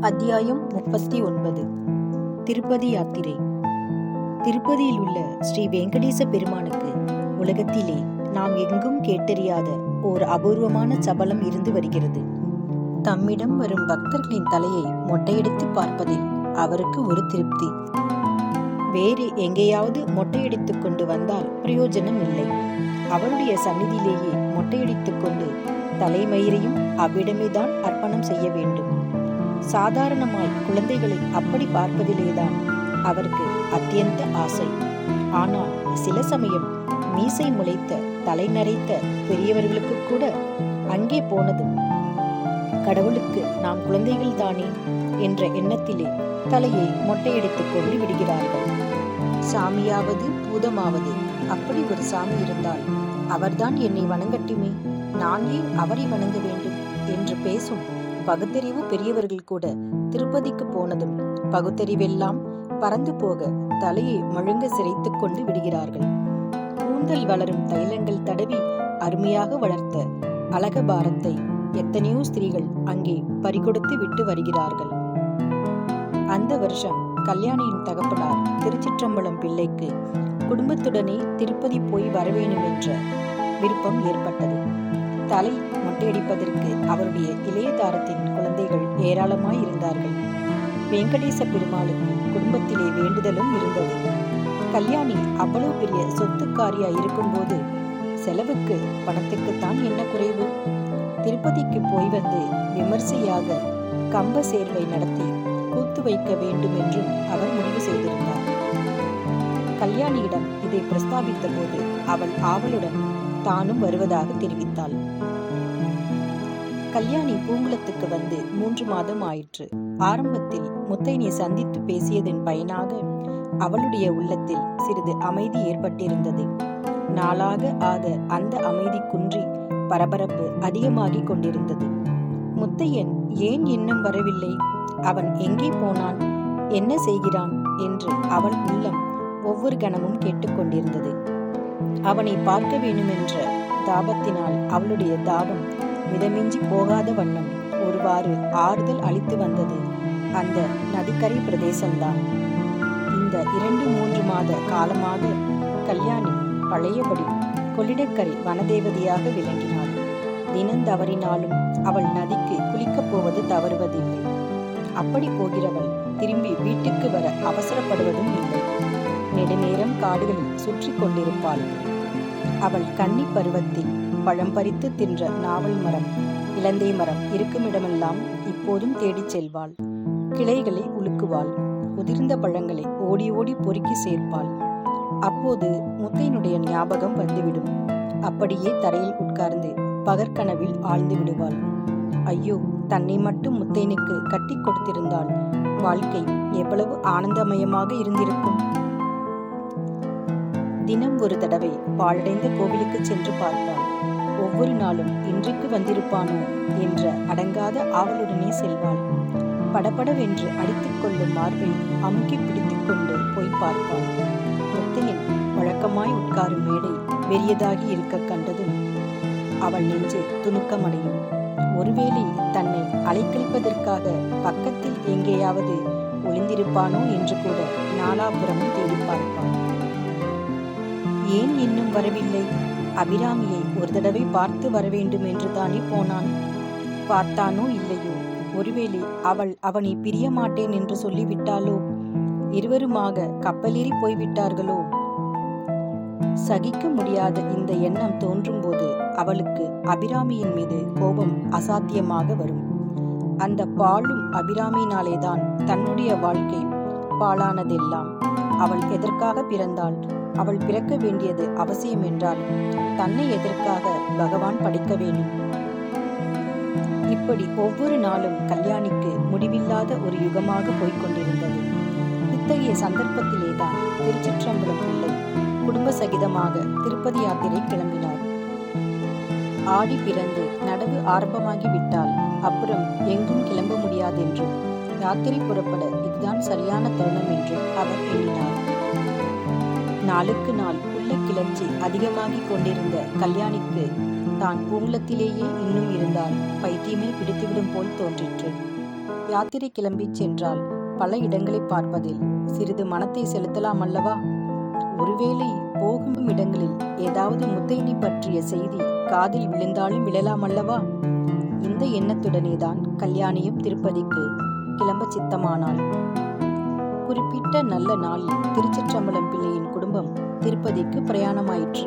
அத்தியாயம் முப்பத்தி ஒன்பது திருப்பதி யாத்திரை. திருப்பதியில் உள்ள ஸ்ரீ வெங்கடேச பெருமானுக்கு உலகத்திலே நாம் எங்கும் கேட்டறியாத ஓர் அபூர்வமான சபலம் இருந்து வருகிறது. தம்மிடம் வரும் பக்தர்களின் தலையை மொட்டையடித்து பார்ப்பதில் அவருக்கு ஒரு திருப்தி. வேறு எங்கேயாவது மொட்டையடித்துக் கொண்டு வந்தால் பிரயோஜனம் இல்லை. அவருடைய சந்நிதியிலேயே மொட்டையடித்துக் கொண்டு தலைமயிரையும் அவ்விடமேதான் அர்ப்பணம் செய்ய வேண்டும். சாதாரணமாய் குழந்தைகளை அப்படி பார்ப்பதிலேதான் அவருக்கு அத்தியந்த ஆசை. ஆனால் சில சமயம் மீசை முளைத்த தலை நரைத்த பெரியவர்களுக்கு கூட அங்கே போனதும் கடவுளுக்கு நாம் குழந்தைகள் தானே என்ற எண்ணத்திலே தலையை மொட்டையடித்துக் கொண்டு விடுகிறார்கள். சாமியாவது பூதமாவது அப்படி ஒரு சாமி இருந்தால் அவர்தான் என்னை வணங்கட்டுமே. நான் ஏன் அவரை வணங்க வேண்டும் என்று பேசும் பகுத்தறிவு பெரியவர்கள் கூட திருப்பதிக்கு போனதும் பகுத்தறிவெல்லாம் பறந்து போக தலையை மழுங்க சிரைத்துக் கொண்டு விடுகிறார்கள். கூந்தல் வளரும் தைலங்கள் தடவி அருமையாக வளர்த்த அழக பாரத்தை எத்தனையோ ஸ்திரீகள் அங்கே பறிகொடுத்து விட்டு வருகிறார்கள். அந்த வருஷம் கல்யாணியின் தகப்பனார் திருச்சிற்றம்பலம் பிள்ளைக்கு குடும்பத்துடனே திருப்பதி போய் வரவேணும் என்ற விருப்பம் ஏற்பட்டது. தலை மொட்டையடிப்பதற்கு அவருடைய இளையதாரத்தின் குழந்தைகள் ஏராளமாய் இருந்தார்கள். வெங்கடேச பெருமாளுக்கு குடும்பத்திலே வேண்டுதலும் இருந்தது. கல்யாணி அவ்வளவு பெரிய சொத்துக்காரியா இருக்கும்போது செலவுக்கு பணத்துக்குத்தான் என்ன குறைவு? திருப்பதிக்கு போய் வந்து விமர்சையாக கம்ப சேர்வை நடத்தி கூத்து வைக்க வேண்டும் என்றும் அவர் முடிவு செய்திருந்தார். கல்யாணியிடம் இதை பிரஸ்தாபித்த போது அவள் ஆவலுடன் தானும் வருவதாக தெரிவித்தாள். கல்யாணி பூங்குளத்துக்கு வந்து மூன்று மாதம் ஆயிற்று. ஆரம்பத்தில் முத்தையனை சந்தித்து பேசியதன் பயனாக அவளுடைய உள்ளத்தில் சிறிது அமைதி ஏற்பட்டிருந்தது. நாளாக ஆக அந்த அமைதி குன்றி பரபரப்பு அதிகமாகிக் கொண்டிருந்தது. முத்தையன் ஏன் இன்னும் வரவில்லை? அவன் எங்கே போனான்? என்ன செய்கிறான்? என்று அவள் உள்ளம் ஒவ்வொரு கணமும் கேட்டுக்கொண்டிருந்தது அவனை பார்க்க வேண்டுமென்ற தாபத்தினால் அவளுடைய தாபம் மிதமிஞ்சி போகாத வண்ணம் ஒருவாறு ஆறுதல் அளித்து வந்தது. அந்த நதிக்கரை பிரதேசம்தான். இந்த இரண்டு மூன்று மாத காலமாக கல்யாணி பழையபடி கொள்ளிடக்கரை வனதேவதையாக விளங்கினாள். தினந்தவறினாலும் அவள் நதிக்கு குளிக்கப் போவது தவறுவதில்லை. அப்படி போகிறவள் திரும்பி வீட்டுக்கு வர அவசரப்படுவதும் இல்லை. நெடுநேரம் காடுகளில் சுற்றி கொண்டிருப்பாள். அவள் கன்னி பருவத்தில் பழம் பறித்து தின்ற நாவல் மரம் இலந்தை மரம் இருக்குமிடமெல்லாம் இப்போதும் தேடிச் செல்வாள். கிளைகளை உலுக்குவாள். உதிர்ந்த பழங்களை ஓடி ஓடி பொறுக்கி சேர்ப்பாள். அப்போது முத்தையனுடைய ஞாபகம் வந்துவிடும். அப்படியே தரையில் உட்கார்ந்து பகற்கனவில் ஆழ்ந்து விடுவாள். ஐயோ தன்னை மட்டும் முத்தையனுக்கு கட்டி கொடுத்திருந்தால் வாழ்க்கை எவ்வளவு ஆனந்தமயமாக இருந்திருக்கும். தினம் ஒரு தடவை பாழடைந்த கோவிலுக்கு சென்று பார்ப்பான் ஒவ்வொரு நாளும் இன்றைக்கு வந்திருப்பானோ என்ற அடங்காத ஆவலுடனே செல்வாள். படபடவென்று அடித்துக் கொள்ளும் மார்பை அமுக்கி பிடித்துக் கொண்டு போய் பார்ப்பாள். முத்தையன் வழக்கமாய் உட்காரும் மேடை வெறியதாகி இருக்க கண்டதும் அவள் நெஞ்சு துணுக்கமடையும். ஒருவேளை தன்னை அலைக்கழிப்பதற்காக பக்கத்தில் எங்கேயாவது ஒளிந்திருப்பானோ என்று கூட நாலாபுரமும் தேடி பார்ப்பான் ஏன் இன்னும் வரவில்லை? அபிராமியை ஒரு தடவை பார்த்து வர வேண்டும் என்று தானே போனான். பார்த்தானோ இல்லையோ? ஒருவேளை அவள் அவனை பிரிய மாட்டேன் என்று சொல்லிவிட்டாளோ? இருவருமாக கப்பலேறி போய்விட்டார்களோ? சகிக்க முடியாத இந்த எண்ணம் தோன்றும்போது அவளுக்கு அபிராமியின் மீது கோபம் அசாத்தியமாக வரும். அந்த பாழும் அபிராமியினாலேதான் தன்னுடைய வாழ்க்கை பாழானதெல்லாம் அவள் எதற்காக பிறந்தாள்? அவள் பிறக்க வேண்டியது அவசியம் என்றால் தன்னை எதற்காக பகவான் படைக்க வேண்டும்? இப்படி ஒவ்வொரு நாளும் கல்யாணிக்கு முடிவில்லாத ஒரு யுகமாக போய்கொண்டிருந்தது இத்தகைய சந்தர்ப்பத்திலேதான் திருச்சிற்றம்பலம் பிள்ளை குடும்ப சகிதமாக திருப்பதி யாத்திரை கிளம்பினார். ஆடி பிறந்து நடவு ஆரம்பமாகி விட்டால் அப்புறம் எங்கும் கிளம்ப முடியாதென்றும் யாத்திரை புறப்பட இதுதான் சரியான தருணம் என்றும் அவர் எண்ணினார். நாளுக்கு நாள் உள்ள கிளர்ச்சி அதிகமாகிக் கொண்டிருந்த கல்யாணிக்கு தான் பூங்குளத்திலேயே இன்னும் இருந்தால் பைத்தியமே பிடித்துவிடும் போல் தோன்றிற்று. யாத்திரை கிளம்பிச் சென்றால் பல இடங்களை பார்ப்பதில் சிறிது மனத்தை செலுத்தலாம் அல்லவா? ஒருவேளை போகும் இடங்களில் ஏதாவது முத்தையனை பற்றிய செய்தி காதில் விழுந்தாலும் விழலாம் அல்லவா? இந்த எண்ணத்துடனே தான் கல்யாணியும் திருப்பதிக்கு கிளம்ப சித்தமானாள். குறிப்பிட்ட நல்ல நாளில் திருச்சிற்றம்பலம் பிள்ளையின் குடும்பம் திருப்பதிக்கு பிரயாணமாயிற்று.